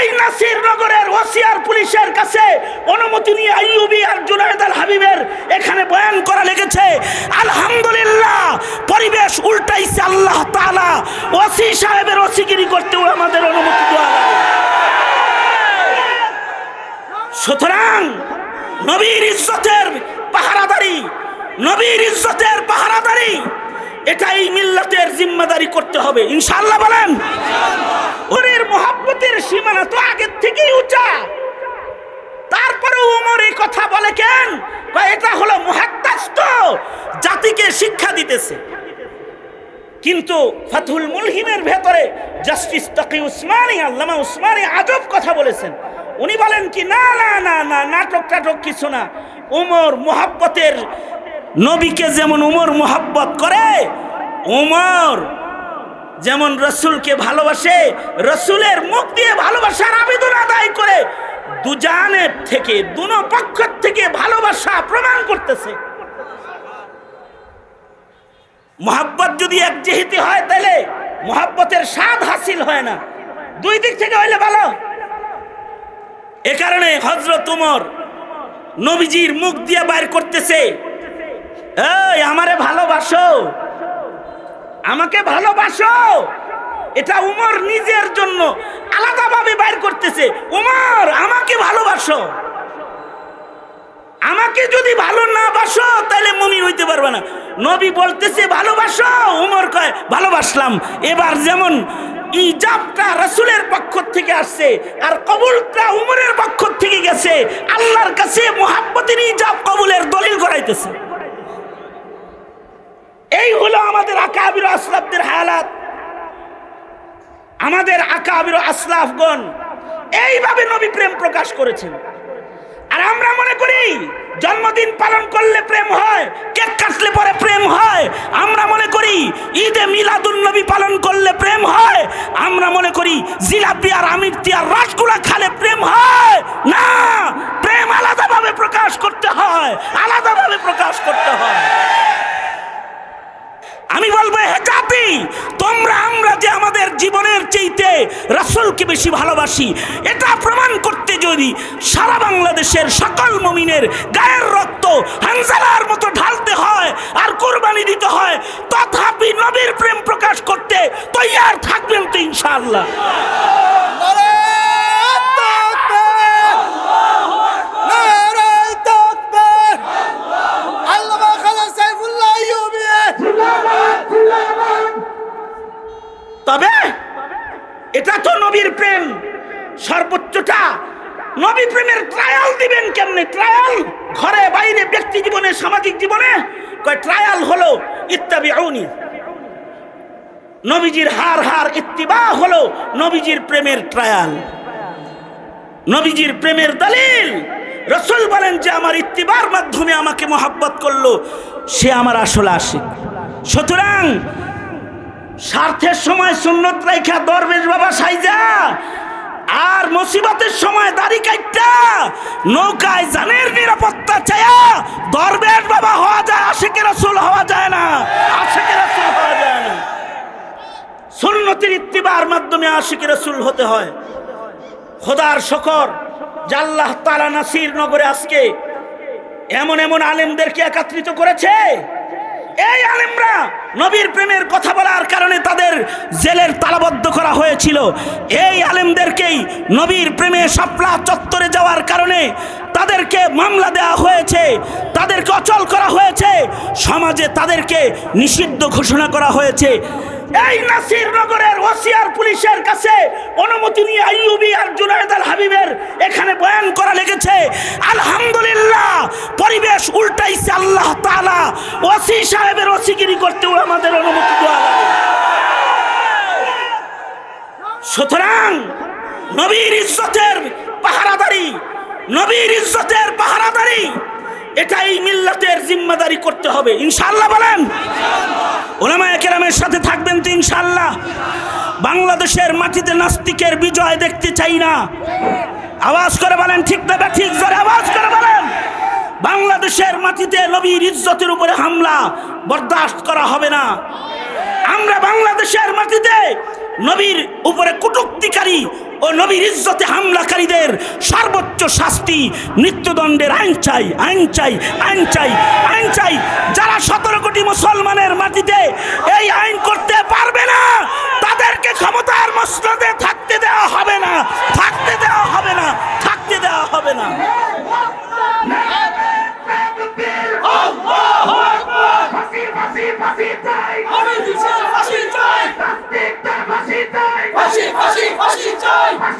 এই নাসির নগরের ওসিয়ার পুলিশের কাছে অনুমতি নিয়ে আইয়ুবি আর জুনায়দ আল হাবিবের এখানে বয়ান করা লেগেছে। আলহামদুলিল্লাহ, পরিবেশ উল্টাইছে আল্লাহ তাআলা। ওসি সাহেবের ওসিগিরি করতেও আমাদের অনুমতি দেওয়া লাগে। সুতরাং নবীর ইজ্জতের পাহারাদারি, নবীর ইজ্জতের পাহারাদারি, এটাই মিল্লাতের জিম্মাদারি করতে হবে। ইনশাআল্লাহ বলেন সীমানা তো আগের থেকেই উঁচা। তারপরে উমর এই কথা বলে কেন? এটা হলো মুহাদ্দাস তো, জাতিকে শিক্ষা দিতেছে। কিন্তু ফাতুল মুলহিমের ভেতরে জাস্টিস তাকি উসমানি, আল্লামা উসমানী আজব কথা বলেছেন। উনি বলেন কি, না না না না, নাটক টাটক কিছু না। উমর মোহাব্বতের নবীকে যেমন উমর মোহাব্বত করে উমর যেমন রসুলকে ভালোবাসে, রসুলের মুখ দিয়ে ভালোবাসার আবেদন আদায় করে, দুজানের থেকে, দুনো পক্ষ থেকে ভালোবাসা প্রমাণ করতেছে। মোহাব্বত যদি এক যেহেতু হয়, তাহলে মোহাব্বতের স্বাদ হাসিল হয় না। দুই দিক থেকে হইলে ভালো। এ কারণে হজরত উমর নবীজির মুখ দিয়ে বাইর করতেছে, এই, আমারে ভালোবাসো। আমাকে ভালোবাসো। এটা উমর নিজের জন্য আলাদাভাবে বাইর করতেছে। উমর, আমাকে ভালোবাসো। আমাকে যদি ভালো না বাসো, তাহলে মমি হইতে পারবে না। নবী বলতেছে, ভালোবাসো? উমর কয়, ভালোবাসলাম। এবার যেমন ইজাবটা রসুলের পক্ষ থেকে আসছে, আর কবুলটা উমরের পক্ষ থেকে গেছে, আল্লাহর কাছে মোহাব্বতের ইজাব কবুলের দলিল করাইতেছে। এই হলো আমাদের আকাবির আসলাফদের হালাত আমাদের আকাবির আসলাফগণ এইভাবে নবী প্রেম প্রকাশ করেছেন। আর আমরা মনে করি, জন্মদিন পালন করলে প্রেম হয়, কেক কাটলে পরে প্রেম হয়। আমরা মনে করি, ঈদে মিলাদুন নবী পালন করলে প্রেম হয়। আমরা মনে করি, জিলাপি আর আমির তিয়ার রসগুলা খালে প্রেম হয়। না, প্রেম আলাদাভাবে প্রকাশ করতে হয়, আলাদাভাবে প্রকাশ করতে হয়। হে তোমরা আমরা যে আমাদের জীবনের চেইতে রাসুলকে বেশি ভালোবাসি, এটা প্রমাণ করতে যদি সারা বাংলাদেশের সকল মমিনের গায়ের রক্ত হানজালার মতো ঢালতে হয় আর কোরবানি দিতে হয়, তথাপি নবীর প্রেম প্রকাশ করতে তৈয়ার থাকবেন তো ইনশাআল্লাহ নারায় তাকবীর নারায় তাকবীর আল্লামা খালা সাইফুল্লাহ আইয়ুবী তবে এটা তো নবীর প্রেম সর্বোচ্চটা নবী প্রেমের ট্রায়াল দিবেন কেমনে? ট্রায়াল ঘরে, বাইরে, ব্যক্তি জীবনে, সামাজিক জীবনে? কয় ট্রায়াল হলো ইত্তাবিউনি। নবীজির হার হার ইত্তিবা হলো নবীজির প্রেমের ট্রায়াল নবীজির প্রেমের দলিল। রসুল বলেন যে, আমার ইত্তিবার মাধ্যমে আমাকে মহাব্বত করল, সে আমার আসলে আশিক। সুতরাং স্বার্থের সময় সুন্নত রাইখা দরবেশ বাবা সাইজা আর মুসিবতের সময় দাড়ি কাইটা নৌকায় জানের নিরাপত্তা চায়া দরবেশ বাবা হওয়া যায়, আশেকের রসুল হওয়া যায় না। আশেকের রসুল হওয়া যায় না। সুন্নতির ইত্তিবার মাধ্যমে আশিকের রসুল হতে হয়। খোদার শকর জাল্লাহ তালা নাসির নগরে আজকে এমন এমন আলেমদেরকে একত্রিত করেছে। এই আলেমরা নবীর প্রেমের কথা বলার কারণে তাদের জেলের তালাবদ্ধ করা হয়েছিল। এই আলেমদেরকেই নবীর প্রেমে সাপলা চত্বরে যাওয়ার কারণে তাদেরকে মামলা দেওয়া হয়েছে, তাদেরকে অচল করা হয়েছে, সমাজে তাদেরকে নিষিদ্ধ ঘোষণা করা হয়েছে। এই নাসির নগরের ওসিয়ার পুলিশের কাছে অনুমতি নিয়ে আইয়ুবি আর জুনায়দ আল হাবিবের এখানে বয়ান করা লেগেছে, আলহামদুলিল্লাহ পরিবেশ উল্টাইছে আল্লাহ তাআলা। ওসি সাহেবের ওসিগিরি করতেও আমাদের অনুমতি দেওয়া লাগে। সুতরাং নবীর ইজ্জতের পাহারাদারি, নবীর ইজ্জতের পাহারাদারি, এটাই মিল্লাতের জিম্মাদারি করতে হবে। ইনশাল্লাহ বলেন। ওলামায়ে কেরামের সাথে থাকবেন তো ইনশাল্লাহ বাংলাদেশের মাটিতে নাস্তিকের বিজয় দেখতে চাই না। আওয়াজ করে বলেন, ঠিক না, ঠিক, জোরে আওয়াজ করে বলেন। বাংলাদেশের মাটিতে নবীর ইজ্জতের উপরে হামলা বরদাস্ত করা হবে না। আমরা বাংলাদেশের মাটিতে নবীর উপরে কটুক্তিকারী ও নবীর ইজ্জতে হামলাকারীদের সর্বোচ্চ শাস্তি, মৃত্যুদণ্ডের আইন চাই আইন চাই আইন চাই আইন চাই। যারা সতেরো কোটি মুসলমানের মাটিতে এই আইন করতে পারবে না তাদেরকে ক্ষমতার মসনদে থাকতে দেওয়া হবে না থাকতে দেওয়া হবে না থাকতে দেওয়া হবে না ফাঁসি ফাঁসি ফাঁসি চাই আমি দিশে ফাঁসি চাই নাস্তিকদের ফাঁসি চাই ফাঁসি ফাঁসি ফাঁসি চাই ফাঁসি ফাঁসি ফাঁসি চাই নাস্তিকদের ফাঁসি চাই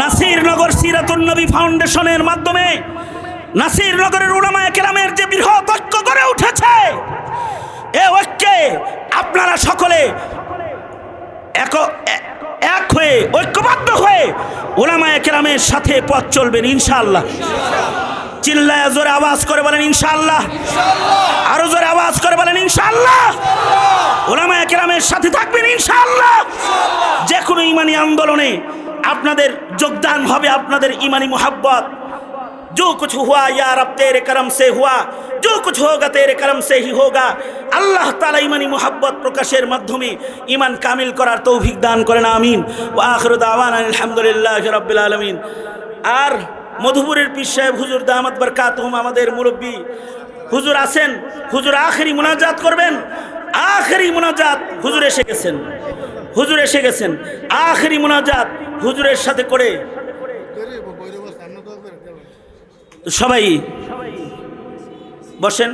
নাসিরনগর সিরাতুন নবী ফাউন্ডেশনের মাধ্যমে নাসিরনগরের উলামায়ে কেরামের যে বৃহৎ ঐক্য গড়ে উঠেছে, এ ঐক্যে আপনারা সকলে এক এক হয়ে ঐক্যবদ্ধ হয়ে ওলামায়ে কেরামের সাথে পথ চলবেন, ইনশাআল্লাহ। চিল্লায় জোরে আওয়াজ করে বলেন ইনশাআল্লাহ আরো জোরে আওয়াজ করে বলেন ইনশাআল্লাহ ওলামায়ে কেরামের সাথে থাকবেন ইনশাআল্লাহ যে কোনো ইমানি আন্দোলনে আপনাদের যোগদান হবে আপনাদের ইমানি মোহাব্বত जो कुछ हुआ या रब तेरे करम से हुआ जो कुछ होगा तेरे करम से ही होगा আল্লাহ তালা ইমানি মোহাব্বত প্রকাশের মাধ্যমে ইমান কামিল করার তৌফিক দান করেন আমিন ও আখরুদ আওয়ান আলহামদুলিল্লাহ রব্বিল আলমিন আর মধুপুরের পীর সাহেব, হুজুর দামাত বরকাতহুম আমাদের মুরব্বী। হুজুর আছেন, হুজুর আখেরি মোনাজাত করবেন। আখেরি মোনাজাত হুজুর এসে গেছেন। হুজুর এসে গেছেন। আখেরি মোনাজাত হুজুরের সাথে করে। সবাই বসেন।